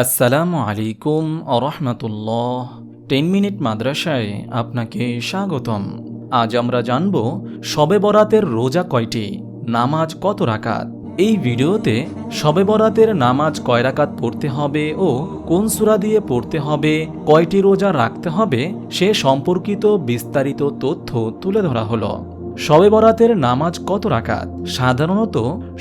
আসসালামু আলাইকুম আরহামতুল্লাহ ten minute মাদ্রাসায় আপনাকে স্বাগতম। আজ আমরা জানব শবে বরাতের রোজা কয়টি, নামাজ কত রাকাত। এই ভিডিওতে শবে বরাতের নামাজ কয় রাকাত পড়তে হবে ও কোন সূরা দিয়ে পড়তে হবে, কয়টি রোজা রাখতে হবে, সে সম্পর্কিত বিস্তারিত তথ্য তুলে ধরা হলো। শবে বরাতের নামাজ কত রাকাত? সাধারণত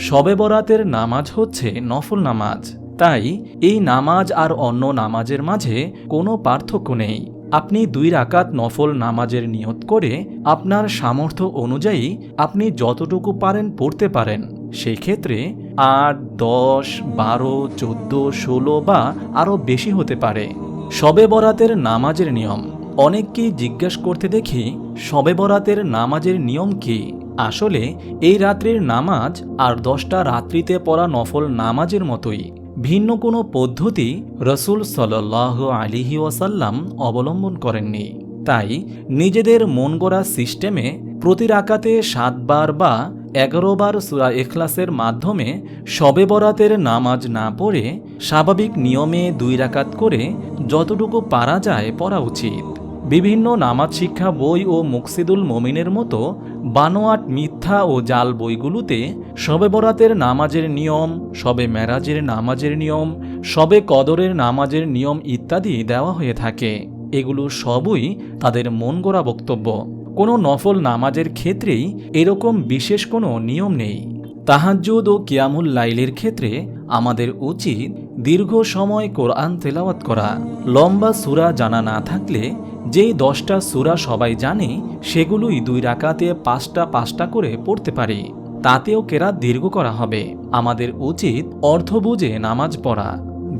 শবে বরাতের নামাজ হচ্ছে নফল নামাজ। তাই এই নামাজ আর অন্য নামাজের মাঝে কোনো পার্থক্য নেই। আপনি দুই রাকাত নফল নামাজের নিয়ত করে আপনার সামর্থ্য অনুযায়ী আপনি যতটুকু পারেন পড়তে পারেন। সেই ক্ষেত্রে আট, দশ, বারো, চোদ্দ, ষোলো বা আরও বেশি হতে পারে। শবে বরাতের নামাজের নিয়ম। অনেককেই জিজ্ঞেস করতে দেখি শবে বরাতের নামাজের নিয়ম কি? আসলে এই রাত্রির নামাজ আর দশটা রাত্রিতে পড়া নফল নামাজের মতোই। ভিন্ন কোনো পদ্ধতি রসুল সাল্লাহ আলিহি ওয়াসাল্লাম অবলম্বন করেননি। তাই নিজেদের মন গড়া সিস্টেমে প্রতি রাকাতে সাতবার বা এগারো বার সুরা এখলাসের মাধ্যমে শবে বরাতের নামাজ না পড়ে স্বাভাবিক নিয়মে দুই রাকাত করে যতটুকু পারা যায় পড়া উচিত। বিভিন্ন নামাজ শিক্ষা বই ও মুকসিদুল মমিনের মতো বানোয়াট, মিথ্যা ও জাল বইগুলোতে শবে বরাতের নামাজের নিয়ম শবে মেরাজের নামাজের নিয়ম শবে কদরের নামাজের নিয়ম ইত্যাদি দেওয়া হয়ে থাকে। এগুলো সবই তাদের মন গড়া বক্তব্য। কোনো নফল নামাজের ক্ষেত্রেই এরকম বিশেষ কোনো নিয়ম নেই। তাহাজ্জুদ ও কিয়ামুল লাইলের ক্ষেত্রে আমাদের উচিত দীর্ঘ সময় কোরআন তেলাওয়াত করা, লম্বা সুরা জানা না থাকলে যেই দশটা সুরা সবাই জানে, সেগুলোই দুই রাকাতে পাঁচটা পাঁচটা করে পড়তে পারি। তাতেও কেরাত দীর্ঘ করা হবে। আমাদের উচিত অর্থ বুঝে নামাজ পড়া,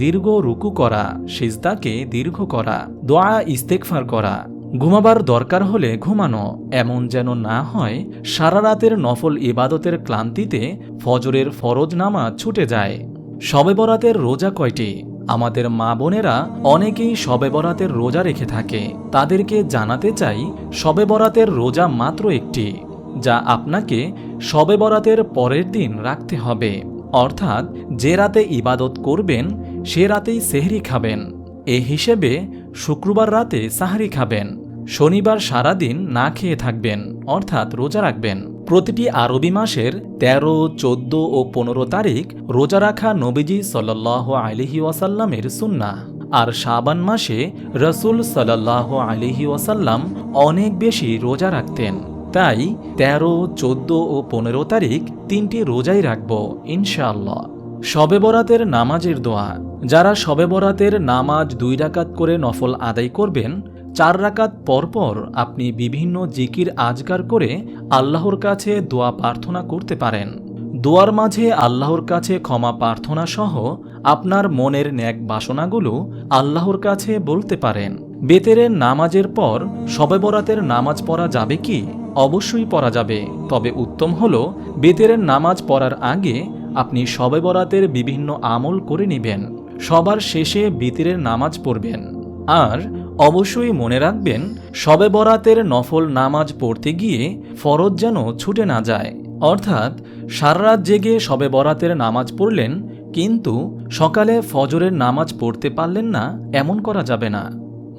দীর্ঘ রুকু করা, সিজদাকে দীর্ঘ করা, দোয়া ইস্তেকফার করা। ঘুমাবার দরকার হলে ঘুমানো, এমন যেন না হয় সারা রাতের নফল ইবাদতের ক্লান্তিতে ফজরের ফরজ নামাজ ছুটে যায়। শবে বরাতের রোজা কয়টি? আমাদের মা বোনেরা অনেকেই শবে বরাতের রোজা রেখে থাকে। তাদেরকে জানাতে চাই, শবে বরাতের রোজা মাত্র একটি, যা আপনাকে শবে বরাতের পরের দিন রাখতে হবে। অর্থাৎ, যে রাতে ইবাদত করবেন, সে রাতেই সেহরি খাবেন। এ হিসেবে শুক্রবার রাতে সাহারি খাবেন। শনিবার সারাদিন না খেয়ে থাকবেন, অর্থাৎ রোজা রাখবেন। প্রতিটি আরবি মাসের ১৩, চোদ্দ ও পনেরো তারিখ রোজা রাখা নবীজি সাল্লাহ আলিহি ওয়াসাল্লামের সুন্না আর শাবান মাসে রসুল সাল্লাহ আলিহি ওয়াসাল্লাম অনেক বেশি রোজা রাখতেন। তাই ১৩, চোদ্দ ও পনেরো তারিখ তিনটি রোজাই রাখব ইনশাআল্লাহ। শবে বরাতের নামাজের দোয়া। যারা শবে বরাতের নামাজ দুই রাকাত করে নফল আদায় করবেন চার রাকাত পরপর আপনি বিভিন্ন জিকির আজগার করে আল্লাহর কাছে দোয়া প্রার্থনা করতে পারেন। দোয়ার মাঝে আল্লাহর কাছে ক্ষমা প্রার্থনা সহ আপনার মনের ন্যাক বাসনাগুলো আল্লাহর কাছে বলতে পারেন। বেতেরের নামাজের পর শবে বরাতের নামাজ পড়া যাবে কি? অবশ্যই পড়া যাবে। তবে উত্তম হল বেতেরের নামাজ পড়ার আগে আপনি শবে বরাতের বিভিন্ন আমল করে নেবেন। সবার শেষে বিতিরের নামাজ পড়বেন। আর অবশ্যই মনে রাখবেন, শবে বরাতের নফল নামাজ পড়তে গিয়ে ফরজ যেন ছুটে না যায়। অর্থাৎ, সারারাত জেগে শবে বরাতের নামাজ পড়লেন, কিন্তু সকালে ফজরের নামাজ পড়তে পারলেন না, এমন করা যাবে না।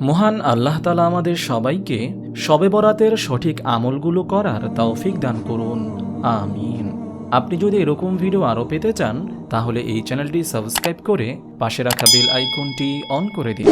মহান আল্লাহ তালা আমাদের সবাইকে শবে বরাতের সঠিক আমলগুলো করার তৌফিক দান করুন। আমিন। আপনি যদি এরকম ভিডিও আরও পেতে চান, তাহলে এই চ্যানেলটি সাবস্ক্রাইব করে পাশে রাখা বেল আইকনটি অন করে দিন।